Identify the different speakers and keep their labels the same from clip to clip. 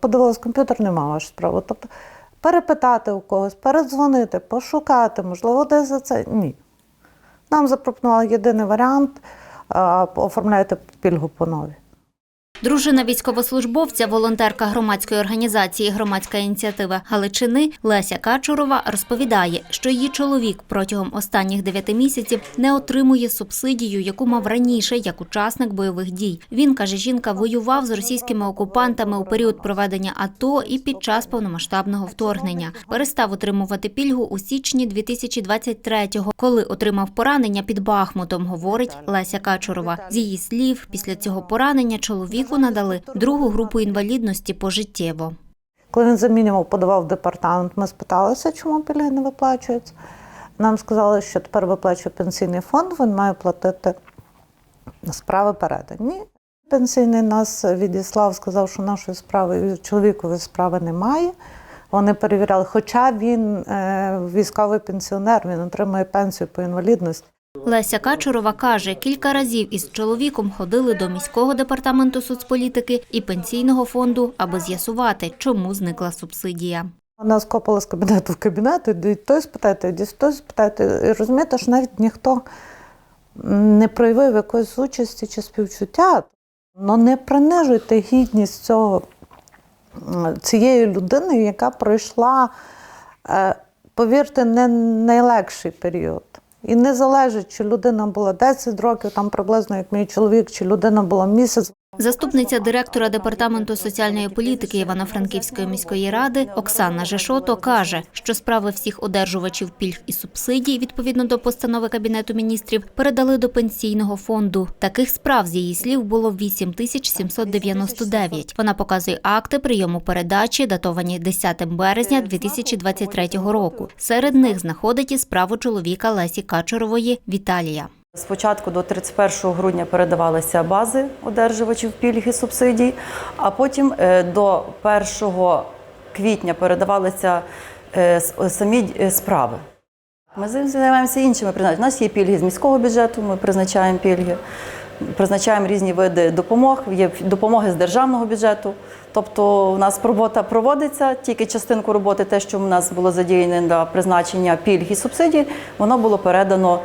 Speaker 1: Подивилась, комп'ютер нема вашу справу. Тобто перепитати у когось, передзвонити, пошукати, можливо, десь за це. Ні. Нам запропонували єдиний варіант оформляйте пільгу по новій.
Speaker 2: Дружина військовослужбовця, волонтерка громадської організації Громадська ініціатива Галичини Леся Качурова розповідає, що її чоловік протягом останніх дев'яти місяців не отримує субсидію, яку мав раніше як учасник бойових дій. Він каже, жінка воював з російськими окупантами у період проведення АТО і під час повномасштабного вторгнення. Перестав отримувати пільгу у січні 2023-го, коли отримав поранення під Бахмутом, говорить Леся Качурова. З її слів, після цього поранення чоловіку надали другу групу інвалідності пожиттєво.
Speaker 1: Коли він замінював, подавав департамент, ми спиталися, чому пільги не виплачуються. Нам сказали, що тепер виплачує пенсійний фонд, він має платити справи передані. Пенсійний нас відіслав, сказав, що нашої справи чоловікової справи немає. Вони перевіряли, хоча він е, військовий пенсіонер, він отримує пенсію по інвалідності.
Speaker 2: Леся Качурова каже, кілька разів із чоловіком ходили до міського департаменту соцполітики і пенсійного фонду, аби з'ясувати, чому зникла субсидія.
Speaker 1: Вона скопала з кабінету в кабінет, і той спитайте, і той спитайте. І розумієте, що навіть ніхто не проявив якоїсь участі чи співчуття. Ну не принижуйте гідність цього, цієї людини, яка пройшла, е, повірте, не найлегший період. І не залежить, чи людина була 10 років, там приблизно як мій чоловік, чи людина була місяць.
Speaker 2: Заступниця директора департаменту соціальної політики Івано-Франківської міської ради Оксана Жешото каже, що справи всіх одержувачів пільг і субсидій відповідно до постанови кабінету міністрів передали до пенсійного фонду. Таких справ з її слів було 8799. Вона показує акти прийому передачі, датовані 10 березня 2023 року. Серед них знаходить і справу чоловіка Лесі Качурової Віталія.
Speaker 3: Спочатку до 31 грудня передавалися бази одержувачів пільг і субсидій, а потім е, до 1 квітня передавалися е, самі е, справи. Ми займаємося іншими. У нас є пільги з міського бюджету, ми призначаємо пільги, призначаємо різні види допомог, є допомоги з державного бюджету. Тобто у нас робота проводиться, тільки частинку роботи, те, що в нас було задіяне для призначення пільг і субсидій, воно було передано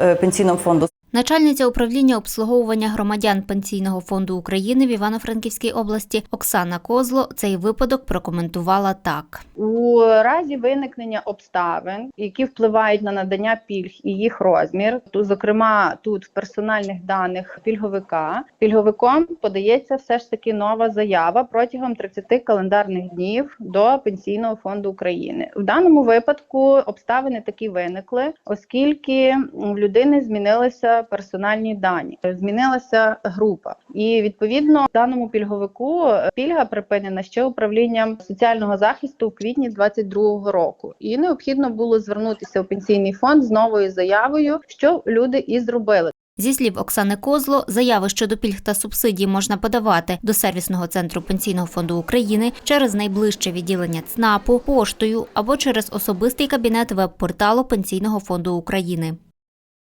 Speaker 3: е, пенсійному фонду.
Speaker 2: Начальниця управління обслуговування громадян Пенсійного фонду України в Івано-Франківській області Оксана Козло цей випадок прокоментувала так.
Speaker 4: У разі виникнення обставин, які впливають на надання пільг і їх розмір, то зокрема тут в персональних даних пільговика, пільговиком подається все ж таки нова заява протягом 30 календарних днів до Пенсійного фонду України. В даному випадку обставини такі виникли, оскільки в людини змінилися персональні дані, змінилася група, і відповідно даному пільговику пільга припинена ще управлінням соціального захисту в квітні 2022 року. І необхідно було звернутися в пенсійний фонд з новою заявою, що люди і зробили.
Speaker 2: Зі слів Оксани Козло, заяви щодо пільг та субсидій можна подавати до сервісного центру Пенсійного фонду України через найближче відділення ЦНАПу, поштою або через особистий кабінет веб-порталу Пенсійного фонду України.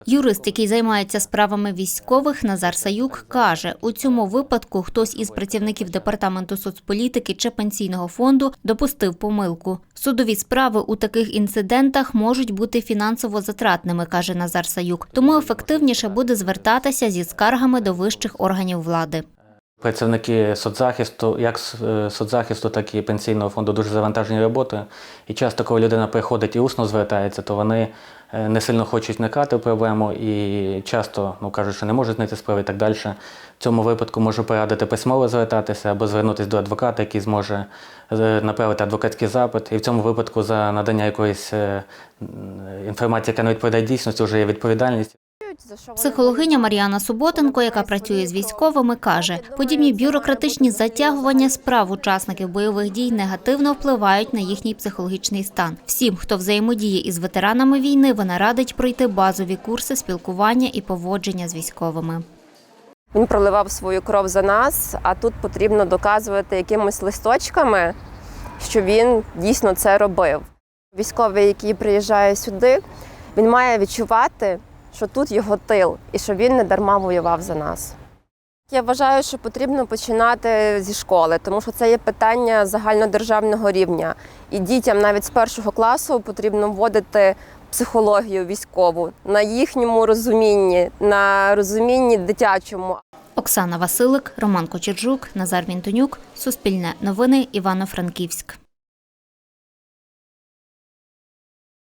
Speaker 2: Юрист, який займається справами військових, Назар Саюк, каже, у цьому випадку хтось із працівників департаменту соцполітики чи пенсійного фонду допустив помилку. Судові справи у таких інцидентах можуть бути фінансово затратними, каже Назар Саюк. Тому ефективніше буде звертатися зі скаргами до вищих органів влади.
Speaker 5: Працівники соцзахисту, як е, соцзахисту, так і пенсійного фонду дуже завантажені роботою. І часто, коли людина приходить і усно звертається, то вони е, не сильно хочуть вникати в проблему і часто ну, кажуть, що не можуть знайти справи і так далі. В цьому випадку можу порадити письмово звертатися або звернутися до адвоката, який зможе е, направити адвокатський запит. І в цьому випадку за надання якоїсь інформації, яка не відповідає дійсності, вже є відповідальність.
Speaker 2: Психологиня Мар'яна Суботенко, яка працює з військовими, каже, подібні бюрократичні затягування справ учасників бойових дій негативно впливають на їхній психологічний стан. Всім, хто взаємодіє із ветеранами війни, вона радить пройти базові курси спілкування і поводження з військовими.
Speaker 6: Він проливав свою кров за нас, а тут потрібно доказувати якимись листочками, що він дійсно це робив. Військовий, який приїжджає сюди, він має відчувати, що тут його тил і що він не дарма воював за нас. Я вважаю, що потрібно починати зі школи, тому що це є питання загальнодержавного рівня. І дітям навіть з першого класу потрібно вводити психологію військову на їхньому розумінні, на розумінні дитячому.
Speaker 2: Оксана Василик, Роман Кочержук, Назар Вінтонюк. Суспільне новини Івано-Франківськ.